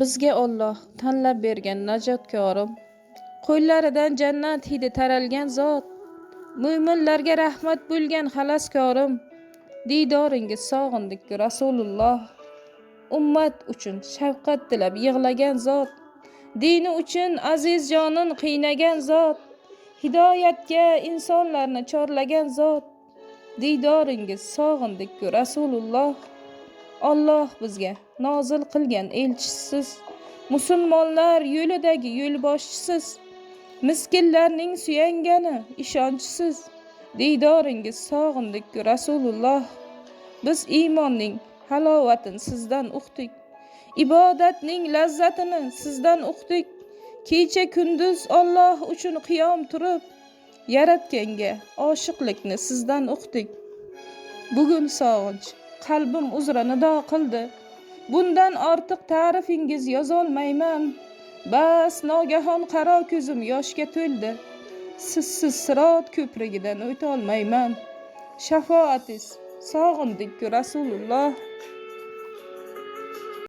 Bizga Alloh tanlab bergan najotkorim, qo'llaridan jannat hidi taralgan zot, mo'minlarga rahmat bo'lgan xalaskorim, diydoringiz sog'indik Rasululloh. Ummat uchun shafqat tilab yig'lagan zot, dini uchun aziz jonin qiynagan zot, hidoyatga insonlarni chorlagan zot, diydoringiz sog'indik Rasululloh. Alloh bizga nozil qilgan elchisiz, musulmonlar yo'lidagi yo'lboshchisiz, miskinlarning suyangani ishonchsiz, diydoringiz sog'indik Rasululloh. Biz iymonning halovatini sizdan uqdik, ibodatning lazzatini sizdan uqdik. Kecha kunduz Alloh uchun qiyom turib, yaratganga oshiqlikni sizdan uqdik. Bugun sog'inch qalbim uzra nido qildi. Bundan ortiq ta'rifingiz yozolmayman. Bas nogahon qaro ko'zim yoshga to'ldi. Sizsiz sirot ko'prigidan o'tolmayman. Shafoatingiz sog'indik Rasululloh.